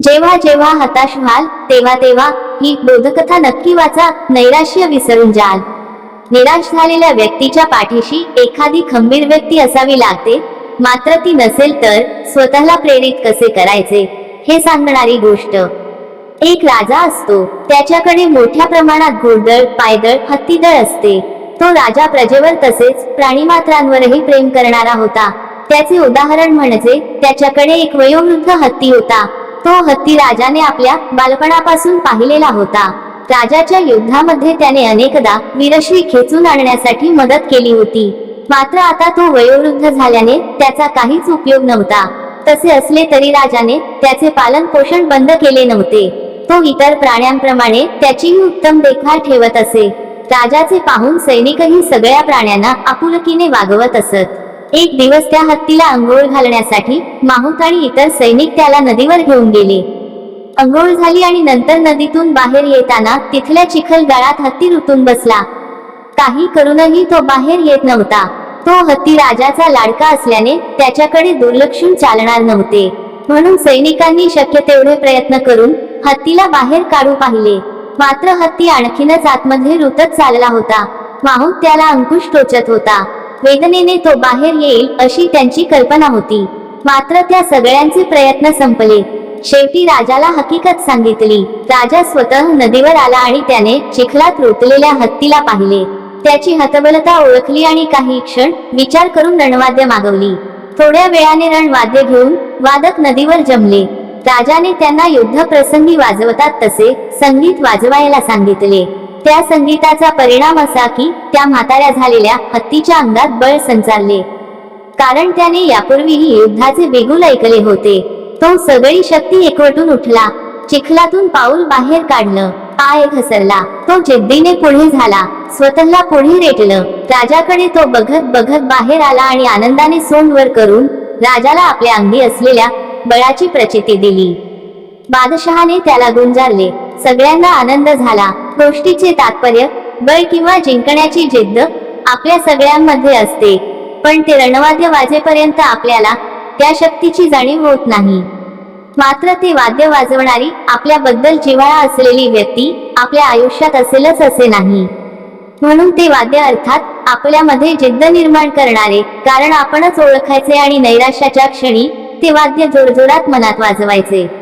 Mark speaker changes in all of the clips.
Speaker 1: जेव्हा जेव्हा हताश व्हाल तेव्हा तेव्हा ही बोधकथा नक्की वाचा नैराश्य विसरून जाल. निराश झालेल्या व्यक्तीच्या पाठीशी एखादी खंबीर व्यक्ती असावी लागते मात्र ती नसेल तर स्वतःला प्रेरित कसे करायचे हे सांगणारी गोष्ट. एक राजा असतो त्याच्याकडे मोठ्या प्रमाणात घोडदळ पायदळ हत्तीदळ असते. तो राजा प्रजेवर तसेच प्राणीमात्रांवरही प्रेम करणारा होता. त्याचे उदाहरण म्हणजे त्याच्याकडे एक वयोवृद्ध हत्ती होता. तो हत्ती राजाने आपल्या बालपणापासून पाहिलेला होता. राजाच्या युद्धामध्ये त्याने अनेकदा वीरश्री खेचून आणण्यासाठी मदत केली होती. मात्र आता तो वयोवृद्ध झाल्याने त्याचा काहीच उपयोग नव्हता. तसे असले तरी राजाने त्याचे पालन पोषण बंद केले नव्हते. तो इतर प्राण्यांप्रमाणे त्याचीही उत्तम देखभाल ठेवत असे. राजाचे पाहून सैनिकही सगळ्या प्राण्यांना आपुलकीने वागवत असत. एक दिवस त्या हत्तीला अंघोळ घालण्यासाठी माहूत आणि इतर सैनिक त्याला नदीवर घेऊन गेले. अंघोळ झाली आणि नंतर नदीतून बाहेर येताना तिथल्या चिखल गाळात हत्ती रुतून बसला. काही करूनही तो बाहेर येत नव्हता. तो हत्ती राजाचा लाडका असल्याने त्याच्याकडे दुर्लक्षून चालणार नव्हते. म्हणून सैनिकांनी शक्य तेवढे प्रयत्न करून हत्तीला बाहेर काढू पाहिले. मात्र हत्ती आणखीनच आतमध्ये रुतत चालला होता. माहूत त्याला अंकुश टोचत होता. वेदनेने तो बाहेर येईल अशी त्यांची कल्पना होती. मात्र त्या सगळ्यांचे प्रयत्न संपले. शेवटी राजाला हकीकत सांगितली. राजा स्वतः नदीवर आला आणि त्याने चिखलात रुतलेल्या हत्तीला पाहिले. त्याची हतबलता ओळखली आणि काही क्षण विचार करून रणवाद्य मागवली. थोड्या वेळाने रणवाद्य घेऊन वादक नदीवर जमले. राजाने त्यांना युद्ध प्रसंगी वाजवतात तसे संगीत वाजवायला सांगितले. त्या संगीताचा परिणाम असा की त्या म्हाताऱ्या झालेल्या हत्तीच्या अंगात बळ संचारले कारण त्याने यापूर्वीही युद्धाचे बिगुल ऐकले होते. तो सगळी शक्ती एकवटून उठला. चिखलातून पाऊल बाहेर काढलं. पाय घसरला. तो जिद्दीने पुढे झाला. स्वतःला पुढे रेटलं. राजाकडे तो बघत बघत बाहेर आला आणि आनंदाने सोंडवर करून राजाला आपल्या अंगी असलेल्या बळाची प्रचिती दिली. बादशहाने त्याला गुंजारले. सगळ्यांना आनंद झाला. गोष्टीचे तात्पर्य बळ किंवा जिंकण्याची जिद्द आपल्या सगळ्यांमध्ये असते. पण ते रणवाद्य वाजेपर्यंत आपल्याला त्या शक्तीची जाणीव होत नाही. मात्र ते वाद्य वाजवणारी आपल्याबद्दल जिव्हाळा असलेली व्यक्ती आपल्या आयुष्यात असेलच असे नाही. म्हणून ते वाद्य अर्थात आपल्यामध्ये जिद्द निर्माण करणारे कारण आपणच ओळखायचे आणि नैराश्याच्या क्षणी ते वाद्य जोरजोरात मनात वाजवायचे.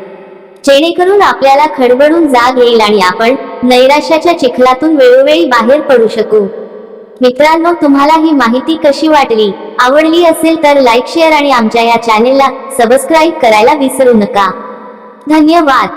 Speaker 1: जेणेकरून आपल्याला खडबडून जाग येईल आणि आपण नैराश्याच्या चिखलातून वेळोवेळी बाहेर पडू शकू. मित्रांनो तुम्हाला ही माहिती कशी वाटली? आवडली असेल तर लाईक शेअर आणि आमच्या या चॅनेलला सबस्क्राईब करायला विसरू नका. धन्यवाद!